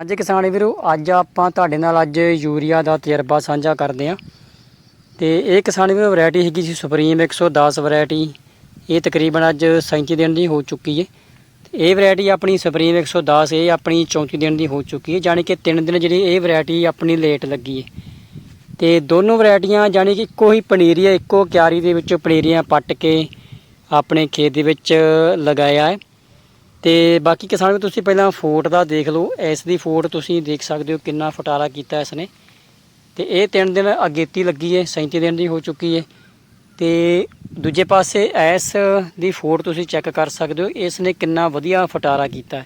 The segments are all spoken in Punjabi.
ਅੱਜ ਕਿਸਾਨ ਵੀਰੋ, ਅੱਜ ਆਪਾਂ ਤੁਹਾਡੇ ਨਾਲ ਅੱਜ ਯੂਰੀਆ ਦਾ ਤਜਰਬਾ ਸਾਂਝਾ ਕਰਦੇ ਹਾਂ। ਤੇ ਇਹ ਕਿਸਾਨ ਵੀਰੋ ਵੈਰਾਈਟੀ ਹੈਗੀ ਸੀ ਸੁਪਰੀਮ 110 ਵੈਰਾਈਟੀ ਇਹ ਤਕਰੀਬਨ ਅੱਜ 37 ਦਿਨ ਦੀ ਹੋ ਚੁੱਕੀ ਹੈ। ਤੇ ਇਹ ਵੈਰਾਈਟੀ ਆਪਣੀ ਸੁਪਰੀਮ 110 ਇਹ ਆਪਣੀ 34 ਦਿਨ ਦੀ ਹੋ ਚੁੱਕੀ ਹੈ। ਯਾਨੀ ਕਿ 3 ਦਿਨ ਜਿਹੜੀ ਇਹ ਵੈਰਾਈਟੀ ਆਪਣੀ ਲੇਟ ਲੱਗੀ ਹੈ। ਤੇ ਦੋਨੋਂ ਵੈਰਾਈਟੀਆਂ ਯਾਨੀ ਕਿ ਇੱਕੋ ਹੀ ਪਨੀਰੀ ਹੈ, ਇੱਕੋ ਕਿਆਰੀ ਦੇ ਵਿੱਚੋਂ ਪਨੀਰੀਆਂ ਪੱਟ ਕੇ ਆਪਣੇ ਖੇਤ ਦੇ ਵਿੱਚ ਲਗਾਇਆ ਹੈ। ਤੇ ਬਾਕੀ ਕਿਸਾਨ ਵੀ ਤੁਸੀਂ ਪਹਿਲਾਂ ਫੋਟ ਦਾ ਦੇਖ ਲਓ। ਇਸ ਦੀ ਫੋਟ ਤੁਸੀਂ ਦੇਖ ਸਕਦੇ ਹੋ ਕਿੰਨਾ ਫਟਾਰਾ ਕੀਤਾ ਇਸ ਨੇ। ਤੇ ਇਹ ਤਿੰਨ ਦਿਨ ਅਗੇਤੀ ਲੱਗੀ ਹੈ 37 ਦਿਨ ਦੀ ਹੋ ਚੁੱਕੀ ਹੈ ਤੇ ਦੂਜੇ ਪਾਸੇ ਇਸ ਦੀ ਫੋਟ ਤੁਸੀਂ ਚੈੱਕ ਕਰ ਸਕਦੇ ਹੋ, ਇਸ ਨੇ ਕਿੰਨਾ ਵਧੀਆ ਫਟਾਰਾ ਕੀਤਾ।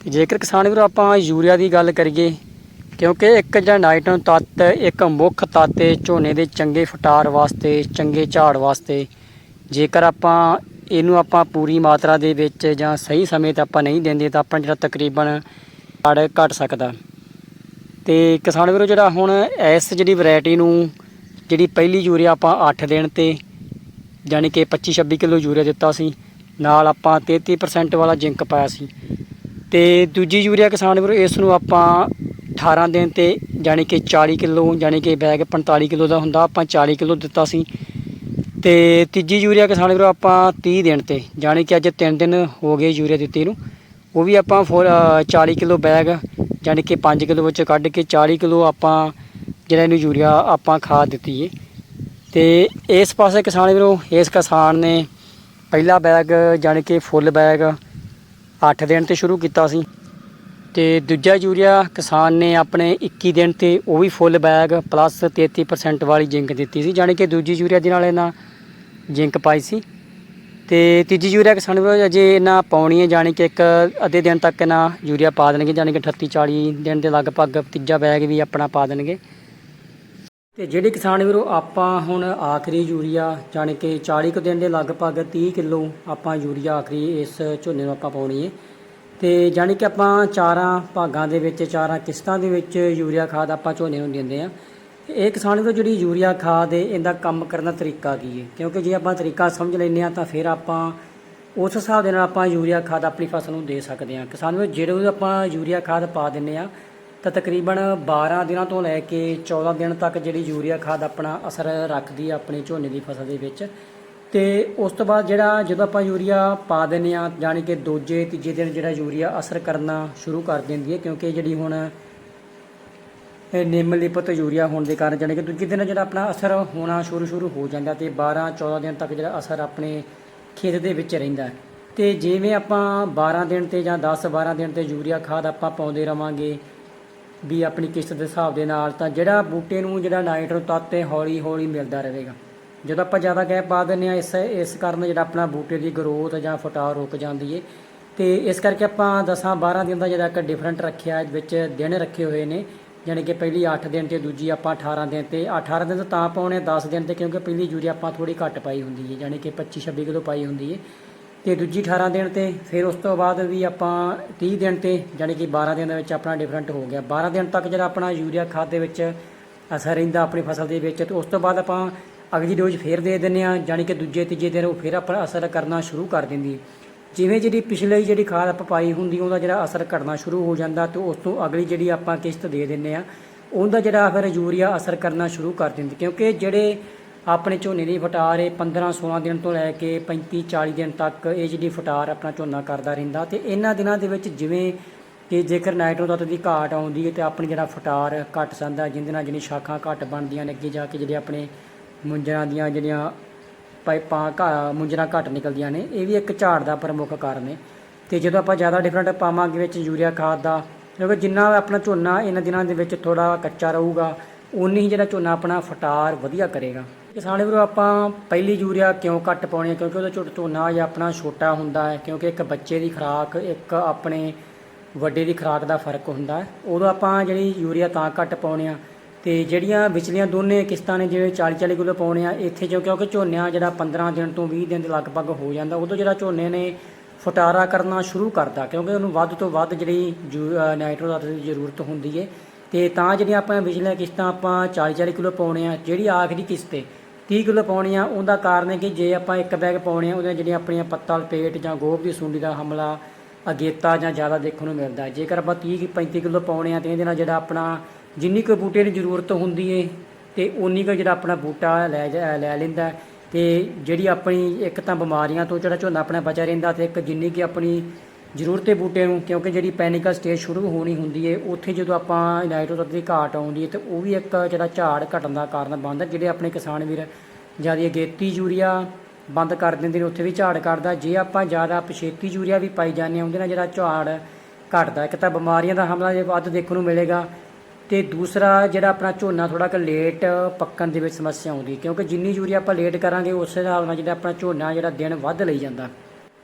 ਤੇ ਜੇਕਰ ਕਿਸਾਨ ਵੀਰੋ, ਆਪਾਂ ਯੂਰੀਆ ਦੀ ਗੱਲ ਕਰੀਏ, ਕਿਉਂਕਿ ਇੱਕ ਜਿਹੜਾ ਨਾਈਟ੍ਰੋਜਨ ਤੱਤ, ਇੱਕ ਮੁੱਖ ਤੱਤ ਝੋਨੇ ਦੇ ਚੰਗੇ ਫਟਾਰ ਵਾਸਤੇ, ਚੰਗੇ ਝਾੜ ਵਾਸਤੇ। ਜੇਕਰ ਆਪਾਂ ਇਹਨੂੰ ਆਪਾਂ ਪੂਰੀ ਮਾਤਰਾ ਦੇ ਵਿੱਚ ਜਾਂ ਸਹੀ ਸਮੇਂ ਤੇ ਆਪਾਂ ਨਹੀਂ ਦਿੰਦੇ ਤਾਂ ਆਪਾਂ ਜਿਹੜਾ ਤਕਰੀਬਨ ਝਾੜ ਘਟ ਸਕਦਾ। ਤੇ ਕਿਸਾਨ ਵੀਰੋ ਜਿਹੜਾ ਹੁਣ ਇਸ ਜਿਹੜੀ ਵੈਰਾਈਟੀ ਨੂੰ ਜਿਹੜੀ ਪਹਿਲੀ ਯੂਰੀਆ ਆਪਾਂ 8 ਦਿਨ ਤੇ ਯਾਨੀ ਕਿ 25 26 ਕਿਲੋ ਯੂਰੀਆ ਦਿੱਤਾ ਸੀ, ਨਾਲ ਆਪਾਂ 33% ਵਾਲਾ ਜ਼ਿੰਕ ਪਾਇਆ ਸੀ। ਤੇ ਦੂਜੀ ਯੂਰੀਆ ਕਿਸਾਨ ਵੀਰੋ ਇਸ ਨੂੰ ਆਪਾਂ 18 ਦਿਨ ਤੇ ਯਾਨੀ ਕਿ 40 ਕਿਲੋ ਯਾਨੀ ਕਿ ਬੈਗ 45 ਕਿਲੋ ਦਾ ਹੁੰਦਾ, ਆਪਾਂ 40 ਕਿਲੋ ਦਿੱਤਾ ਸੀ। ਤੇ ਤੀਜੀ ਯੂਰੀਆ ਕਿਸਾਨ ਵੀਰੋ ਆਪਾਂ 30 ਦਿਨ ਤੇ ਜਾਣੀ ਕਿ ਅੱਜ 3 ਦਿਨ ਹੋ ਗਏ ਯੂਰੀਆ ਦਿੱਤੀ ਨੂੰ। ਉਹ ਵੀ ਆਪਾਂ ਫੋਰ- ਅ, 40 ਕਿਲੋ ਬੈਗ ਜਾਣੀ ਕਿ 5 ਕਿਲੋ ਵਿੱਚ ਕੱਢ ਕੇ 40 ਕਿਲੋ ਆਪਾਂ ਜਿਹੜਾ ਇਹਨੂੰ ਯੂਰੀਆ ਆਪਾਂ ਖਾਦ ਦਿੱਤੀ ਏ। ਤੇ ਇਸ ਪਾਸੇ ਕਿਸਾਨ ਵੀਰੋ ਇਸ ਕਿਸਾਨ ਨੇ ਪਹਿਲਾ ਬੈਗ ਜਾਣੀ ਕਿ ਫੁੱਲ ਬੈਗ 8 ਦਿਨ ਤੇ ਸ਼ੁਰੂ ਕੀਤਾ ਸੀ। ਤੇ ਦੂਜਾ ਯੂਰੀਆ ਕਿਸਾਨ ਨੇ ਆਪਣੇ 21 ਦਿਨ ਤੇ ਉਹ ਵੀ ਫੁੱਲ ਬੈਗ ਪਲੱਸ 33% ਵਾਲੀ ਜ਼ਿੰਕ ਦਿੱਤੀ ਸੀ ਯਾਨੀ ਕਿ ਦੂਜੀ ਯੂਰੀਆ ਦੇ ਨਾਲ ਇਹਨਾਂ ਜ਼ਿੰਕ ਪਾਈ ਸੀ। ਤੇ ਤੀਜੀ ਯੂਰੀਆ ਕਿਸਾਨ ਵੀਰੋ ਅਜੇ ਇਹਨਾਂ ਪਾਉਣੀ ਹੈ ਯਾਨੀ ਕਿ ਇੱਕ ਅੱਧੇ ਦਿਨ ਤੱਕ ਇਹਨਾਂ ਯੂਰੀਆ ਪਾ ਦੇਣਗੇ ਯਾਨੀ ਕਿ 38 40 ਦਿਨ ਦੇ ਲਗਭਗ ਤੀਜਾ ਬੈਗ ਵੀ ਆਪਣਾ ਪਾ ਦੇਣਗੇ। ਤੇ ਜਿਹੜੇ ਕਿਸਾਨ ਵੀਰੋ ਆਪਾਂ ਹੁਣ ਆਖਰੀ ਯੂਰੀਆ ਯਾਨੀ ਕਿ 40 ਕੁ ਦਿਨ ਦੇ ਲਗਭਗ 30 ਕਿਲੋ ਆਪਾਂ ਯੂਰੀਆ ਆਖਰੀ ਇਸ ਝੋਨੇ ਨੂੰ ਆਪਾਂ ਪਾਉਣੀ ਹੈ। ਤੇ ਯਾਨੀ ਕਿ ਆਪਾਂ ਚਾਰਾਂ ਭਾਗਾਂ ਦੇ ਵਿੱਚ, ਚਾਰਾਂ ਕਿਸ਼ਤਾਂ ਦੇ ਵਿੱਚ ਯੂਰੀਆ ਖਾਦ ਆਪਾਂ ਝੋਨੇ ਨੂੰ ਦਿੰਦੇ ਆ ਇਹ ਕਿਸਾਨ ਵੀਰੋ ਜਿਹੜੀ ਯੂਰੀਆ ਖਾਦ ਹੈ ਇਹਦਾ ਕੰਮ ਕਰਨ ਦਾ ਤਰੀਕਾ ਕੀ ਹੈ ਕਿਉਂਕਿ ਜੇ ਆਪਾਂ ਤਰੀਕਾ ਸਮਝ ਲੈਂਦੇ ਆ ਤਾਂ ਫਿਰ ਆਪਾਂ ਉਸ ਹਿਸਾਬ ਦੇ ਨਾਲ ਆਪਾਂ ਯੂਰੀਆ ਖਾਦ ਆਪਣੀ ਫਸਲ ਨੂੰ ਦੇ ਸਕਦੇ ਹਾਂ। ਕਿਸਾਨ ਨੂੰ ਜਿਹੜੇ ਆਪਾਂ ਯੂਰੀਆ ਖਾਦ ਪਾ ਦਿੰਨੇ ਆ ਤਾਂ ਤਕਰੀਬਨ 12 ਦਿਨਾਂ ਤੋਂ ਲੈ ਕੇ 14 ਦਿਨ ਤੱਕ ਜਿਹੜੀ ਯੂਰੀਆ ਖਾਦ ਆਪਣਾ ਅਸਰ ਰੱਖਦੀ ਹੈ ਆਪਣੇ ਝੋਨੇ ਦੀ ਫਸਲ ਦੇ ਵਿੱਚ। ਤੇ ਉਸ ਤੋਂ ਬਾਅਦ ਜਿਹੜਾ ਜਦੋਂ ਆਪਾਂ ਯੂਰੀਆ ਪਾ ਦਿੰਦੇ ਆ ਯਾਨੀ ਕਿ ਦੂਜੇ, ਤੀਜੇ ਦਿਨ ਜਿਹੜਾ ਯੂਰੀਆ ਅਸਰ ਕਰਨਾ ਸ਼ੁਰੂ ਕਰ ਦਿੰਦੀ ਹੈ, ਕਿਉਂਕਿ ਜਿਹੜੀ ਹੁਣ ਨਿੰਮ ਲਿਪਤ ਯੂਰੀਆ ਹੋਣ ਦੇ ਕਾਰਨ ਜਾਣੀ ਕਿ ਦੂਜੇ ਦਿਨ ਜਿਹੜਾ ਆਪਣਾ ਅਸਰ ਹੋਣਾ ਸ਼ੁਰੂ ਸ਼ੁਰੂ ਹੋ ਜਾਂਦਾ ਤੇ 12 14 ਦਿਨ ਤੱਕ ਜਿਹੜਾ ਅਸਰ ਆਪਣੇ ਖੇਤ ਦੇ ਵਿੱਚ ਰਹਿੰਦਾ ਹੈ। ਤੇ ਜਿਵੇਂ ਆਪਾਂ 12 ਦਿਨ ਤੇ ਜਾਂ 10 12 ਦਿਨ ਤੇ ਯੂਰੀਆ ਖਾਦ ਆਪਾਂ ਪਾਉਂਦੇ ਰਵਾਂਗੇ ਵੀ ਆਪਣੀ ਕਿਸ਼ਤ ਦੇ ਹਿਸਾਬ ਦੇ ਨਾਲ, ਤਾਂ ਜਿਹੜਾ ਬੂਟੇ ਨੂੰ ਜਿਹੜਾ ਨਾਈਟ੍ਰੋ ਤੱਤ ਹੈ ਹੌਲੀ ਹੌਲੀ ਮਿਲਦਾ ਰਹੇਗਾ ਜਦੋਂ ਆਪਾਂ ਜ਼ਿਆਦਾ ਗੈਪ ਪਾ ਦਿੰਦੇ ਆ ਇਸ ਇਸ ਕਾਰਨ ਜਿਹੜਾ ਆਪਣਾ ਬੂਟੇ ਦੀ ਗਰੋਥ ਜਾਂ ਫਟਾਅ ਰੁਕ ਜਾਂਦੀ ਹੈ ਤੇ ਇਸ ਕਰਕੇ ਆਪਾਂ 10 12 ਦਿਨ ਦਾ ਜਿਹੜਾ ਇੱਕ ਡਿਫਰੈਂਟ ਰੱਖਿਆ ਵਿੱਚ ਦਿਨ ਰੱਖੇ ਹੋਏ ਨੇ। ਯਾਨੀ ਕਿ ਪਹਿਲੀ 8 ਦਿਨ ਤੇ ਦੂਜੀ ਆਪਾਂ 18 ਦਿਨ ਤੇ। 18 ਦਿਨ ਤਾਂ ਤਾਂ ਪਾਉਣੇ 10 ਦਿਨ ਤੇ, ਕਿਉਂਕਿ ਪਹਿਲੀ ਯੂਰੀਆ ਆਪਾਂ ਥੋੜੀ ਘੱਟ ਪਾਈ ਹੁੰਦੀ ਹੈ ਯਾਨੀ ਕਿ 25 26 ਕਿਲੋ ਪਾਈ ਹੁੰਦੀ ਹੈ ਤੇ ਦੂਜੀ 18 ਦਿਨ ਤੇ, ਫਿਰ ਉਸ ਤੋਂ ਬਾਅਦ ਵੀ ਆਪਾਂ 30 ਦਿਨ ਤੇ ਯਾਨੀ ਕਿ 12 ਦਿਨ ਦੇ ਵਿੱਚ ਆਪਣਾ ਡਿਫਰੈਂਟ ਹੋ ਗਿਆ। 12 ਦਿਨ ਤੱਕ ਜਿਹੜਾ ਆਪਣਾ ਯੂਰੀਆ ਖਾਦ ਦੇ ਵਿੱਚ ਅਸਰ ਰਹਿੰਦਾ ਆਪਣੀ ਫਸਲ ਦੇ ਵਿੱਚ, ਤੇ ਉਸ ਤੋਂ ਬਾਅਦ ਆਪਾਂ ਅਗਲੀ ਡੋਜ਼ ਫੇਰ ਦੇ ਦਿੰਦੇ ਆ ਯਾਨੀ ਕਿ ਦੂਜੇ, ਤੀਜੇ ਦਿਨ ਉਹ ਫਿਰ ਆਪਣਾ ਅਸਰ ਕਰਨਾ ਸ਼ੁਰੂ ਕਰ ਦਿੰਦੀ ਜਿਵੇਂ ਜਿਹੜੀ ਪਿਛਲੀ ਜਿਹੜੀ ਖਾਦ ਆਪਾਂ ਪਾਈ ਹੁੰਦੀ, ਉਹਦਾ ਜਿਹੜਾ ਅਸਰ ਘਟਣਾ ਸ਼ੁਰੂ ਹੋ ਜਾਂਦਾ ਤੇ ਉਸ ਤੋਂ ਅਗਲੀ ਜਿਹੜੀ ਆਪਾਂ ਕਿਸ਼ਤ ਦੇ ਦਿੰਦੇ ਆ ਉਹਦਾ ਜਿਹੜਾ ਫਿਰ ਯੂਰੀਆ ਅਸਰ ਕਰਨਾ ਸ਼ੁਰੂ ਕਰ ਦਿੰਦੀ ਕਿਉਂਕਿ ਜਿਹੜੇ ਆਪਣੇ ਝੋਨੇ ਦੀ ਫਟਾਰ ਹੈ 15 16 ਦਿਨ ਤੋਂ ਲੈ ਕੇ 35 40 ਦਿਨ ਤੱਕ ਇਹ ਜਿਹੜੀ ਫਟਾਰ ਆਪਣਾ ਝੋਨਾ ਕਰਦਾ ਰਹਿੰਦਾ ਤੇ ਇਹਨਾਂ ਦਿਨਾਂ ਦੇ ਵਿੱਚ ਜਿਵੇਂ ਕਿ ਜੇਕਰ ਨਾਈਟ੍ਰੋ ਤੱਤ ਦੀ ਘਾਟ ਆਉਂਦੀ ਹੈ ਤੇ ਆਪਣੀ ਜਿਹੜਾ ਫਟਾਰ ਘਟ ਜਾਂਦਾ, ਜਿਹਦੇ ਨਾਲ ਜਿਹੜੀ ਸ਼ਾਖਾਂ ਘਟ ਬਣਦੀਆਂ ਨੇ, ਅੱਗੇ ਜਾ ਕੇ ਜਿਹੜੇ ਆਪਣੇ ਮੁੰਜਰਾਂ ਦੀਆਂ ਜਿਹੜੀਆਂ ਪਾਈਪਾਂ ਘਾ, ਮੁੰਜਰਾਂ ਘੱਟ ਨਿਕਲਦੀਆਂ ਨੇ, ਇਹ ਵੀ ਇੱਕ ਝਾੜ ਦਾ ਪ੍ਰਮੁੱਖ ਕਾਰਨ ਹੈ ਤੇ ਜਦੋਂ ਆਪਾਂ ਜ਼ਿਆਦਾ ਡਿਫਰੈਂਟ ਪਾਵਾਂਗੇ ਵਿੱਚ ਯੂਰੀਆ, ਖਾਦ ਦਾ, ਕਿਉਂਕਿ ਜਿੰਨਾ ਆਪਣਾ ਝੋਨਾ ਇਹਨਾਂ ਦਿਨਾਂ ਦੇ ਵਿੱਚ ਥੋੜਾ ਕੱਚਾ ਰਹੂਗਾ ਉਨੀ ਹੀ ਜਿਹੜਾ ਝੋਨਾ ਆਪਣਾ ਫਟਾਰ ਵਧੀਆ ਕਰੇਗਾ। ਕਿਸਾਨ ਵੀਰੋ, ਆਪਾਂ ਪਹਿਲੀ ਯੂਰੀਆ ਕਿਉਂ ਘੱਟ ਪਾਉਣੀ ਹੈ? ਕਿਉਂਕਿ ਉਹਦਾ ਝੋਟ ਝੋਨਾ ਜਾਂ ਆਪਣਾ ਛੋਟਾ ਹੁੰਦਾ ਹੈ, ਕਿਉਂਕਿ ਇੱਕ ਬੱਚੇ ਦੀ ਖੁਰਾਕ, ਇੱਕ ਆਪਣੇ ਵੱਡੇ ਦੀ ਖੁਰਾਕ ਦਾ ਫ਼ਰਕ ਹੁੰਦਾ ਹੈ। ਉਦੋਂ ਆਪਾਂ ਜਿਹੜੀ ਯੂਰੀਆ ਤਾਂ ਘੱਟ ਪਾਉਣੇ ਆ ਤੇ ਜਿਹੜੀਆਂ ਵਿਚਲੀਆਂ ਦੋਨੇ ਕਿਸ਼ਤਾਂ ਨੇ, ਜਿਵੇਂ 40 40 ਕਿਲੋ ਪਾਉਣੇ ਆ, ਇੱਥੇ ਜੋ ਕਿਉਂਕਿ ਝੋਨਿਆਂ ਜਿਹੜਾ 15 ਦਿਨ ਤੋਂ 20 ਦਿਨ ਦੇ ਲਗਭਗ ਹੋ ਜਾਂਦਾ, ਉਦੋਂ ਜਿਹੜਾ ਝੋਨੇ ਨੇ ਫਟਾਰਾ ਕਰਨਾ ਸ਼ੁਰੂ ਕਰਦਾ ਕਿਉਂਕਿ ਉਹਨੂੰ ਵੱਧ ਤੋਂ ਵੱਧ ਜਿਹੜੀ ਨਾਈਟ੍ਰੋ ਤੱਤ ਦੀ ਜ਼ਰੂਰਤ ਹੁੰਦੀ ਹੈ ਤੇ ਤਾਂ ਜਿਹੜੀਆਂ ਆਪਾਂ ਵਿਚਲੀਆਂ ਕਿਸ਼ਤਾਂ ਆਪਾਂ 40 40 ਕਿਲੋ ਪਾਉਣੇ ਆ, ਜਿਹੜੀ ਆਖਰੀ ਕਿਸ਼ਤ ਹੈ 30 ਕਿਲੋ ਪਾਉਣੀ ਆ, ਉਹਦਾ ਕਾਰਨ ਹੈ ਕਿ ਜੇ ਆਪਾਂ ਇੱਕ ਬੈਗ ਪਾਉਣੇ ਆ, ਉਹਦੇ ਜਿਹੜੀਆਂ ਆਪਣੀਆਂ ਪੱਤਲ, ਪੇਟ ਜਾਂ ਗੋਭ ਦੀ ਸੁੰਡੀ ਦਾ ਹਮਲਾ, ਅਗੇਤਾ ਜਾਂ ਜ਼ਿਆਦਾ ਦੇਖਣ ਨੂੰ ਮਿਲਦਾ, ਜੇਕਰ ਆਪਾਂ 30 ਕੁ 35 ਕਿਲੋ ਪਾਉਣੇ ਆ, ਤੇ ਇਹਦੇ ਨਾਲ ਜਿਹੜਾ ਆਪਣਾ ਜਿੰਨੀ ਕੁ ਬੂਟੇ ਦੀ ਜ਼ਰੂਰਤ ਹੁੰਦੀ ਏ ਤੇ ਉਨੀ ਕੁ ਜਿਹੜਾ ਆਪਣਾ ਬੂਟਾ ਲੈ ਜਾ- ਲੈ ਲੈਂਦਾ ਹੈ। ਤੇ ਜਿਹੜੀ ਆਪਣੀ ਇੱਕ ਤਾਂ ਬਿਮਾਰੀਆਂ ਤੋਂ ਜਿਹੜਾ ਝੋਨਾ ਆਪਣਾ ਬਚਿਆ ਰਹਿੰਦਾ ਤੇ ਇੱਕ ਜਿੰਨੀ ਕਿ ਆਪਣੀ ਜ਼ਰੂਰਤ ਹੈ ਬੂਟੇ ਨੂੰ, ਕਿਉਂਕਿ ਜਿਹੜੀ ਪੈਨਿਕਲ ਸਟੇਜ ਸ਼ੁਰੂ ਹੋਣੀ ਹੁੰਦੀ ਏ, ਉੱਥੇ ਜਦੋਂ ਆਪਾਂ ਨਾਈਟ੍ਰੋਜਨ ਦੀ ਘਾਟ ਆਉਂਦੀ ਹੈ ਤੇ ਉਹ ਵੀ ਇੱਕ ਜਿਹੜਾ ਝਾੜ ਘਟਣ ਦਾ ਕਾਰਨ ਬਣਦਾ ਜਿਹੜੇ ਆਪਣੇ ਕਿਸਾਨ ਵੀਰ ਜ਼ਿਆਦਾ ਅਗੇਤੀ ਯੂਰੀਆ ਬੰਦ ਕਰ ਦਿੰਦੇ ਨੇ, ਉੱਥੇ ਵੀ ਝਾੜ ਘਟਦਾ ਜੇ ਆਪਾਂ ਜ਼ਿਆਦਾ ਪਛੇਤੀ ਯੂਰੀਆ ਵੀ ਪਾਈ ਜਾਂਦੇ ਹਾਂ, ਉਹਦੇ ਨਾਲ ਜਿਹੜਾ ਝਾੜ ਘਟਦਾ, ਇੱਕ ਤਾਂ ਬਿਮਾਰੀਆਂ ਦਾ ਹਮਲਾ ਜੇ ਵੱਧ ਦੇਖਣ ਨੂੰ ਮਿਲੇਗਾ ਤੇ ਦੂਸਰਾ ਜਿਹੜਾ ਆਪਣਾ ਝੋਨਾ ਥੋੜਾ ਕ ਲੇਟ ਪੱਕਣ ਦੇ ਵਿੱਚ ਸਮੱਸਿਆ ਆਉਂਦੀ, ਕਿਉਂਕਿ ਜਿੰਨੀ ਯੂਰੀਆ ਆਪਾਂ ਲੇਟ ਕਰਾਂਗੇ, ਉਸੇ ਹਿਸਾਬ ਨਾਲ ਜਿਹੜਾ ਆਪਣਾ ਝੋਨਾ ਜਿਹੜਾ ਦਿਨ ਵੱਧ ਲਈ ਜਾਂਦਾ।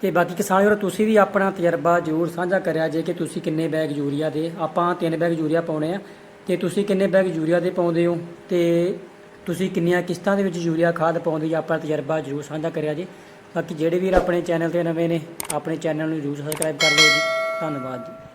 ਤੇ ਬਾਕੀ ਕਿਸਾਨ ਵੀਰੋ, ਤੁਸੀਂ ਵੀ ਆਪਣਾ ਤਜਰਬਾ ਜ਼ਰੂਰ ਸਾਂਝਾ ਕਰਿਆ ਜੇ ਕਿ ਤੁਸੀਂ ਕਿੰਨੇ ਬੈਗ ਯੂਰੀਆ ਦੇ, ਆਪਾਂ ਤਿੰਨ ਬੈਗ ਯੂਰੀਆ ਪਾਉਣੇ ਆ। ਤੇ ਤੁਸੀਂ ਕਿੰਨੇ ਬੈਗ ਯੂਰੀਆ ਦੇ ਪਾਉਂਦੇ ਹੋ? ਤੇ ਤੁਸੀਂ ਕਿੰਨੀਆਂ ਕਿਸ਼ਤਾਂ ਦੇ ਵਿੱਚ ਯੂਰੀਆ ਖਾਦ ਪਾਉਂਦੇ ਜਾਂ ਆਪਣਾ ਤਜਰਬਾ ਜ਼ਰੂਰ ਸਾਂਝਾ ਕਰਿਆ ਜੀ। ਬਾਕੀ ਜਿਹੜੇ ਵੀਰ ਆਪਣੇ ਚੈਨਲ ਤੇ ਨਵੇਂ ਨੇ, ਆਪਣੇ ਚੈਨਲ ਨੂੰ ਜ਼ਰੂਰ ਸਬਸਕ੍ਰਾਈਬ ਕਰ ਲਓ ਜੀ। ਧੰਨਵਾਦ ਜੀ।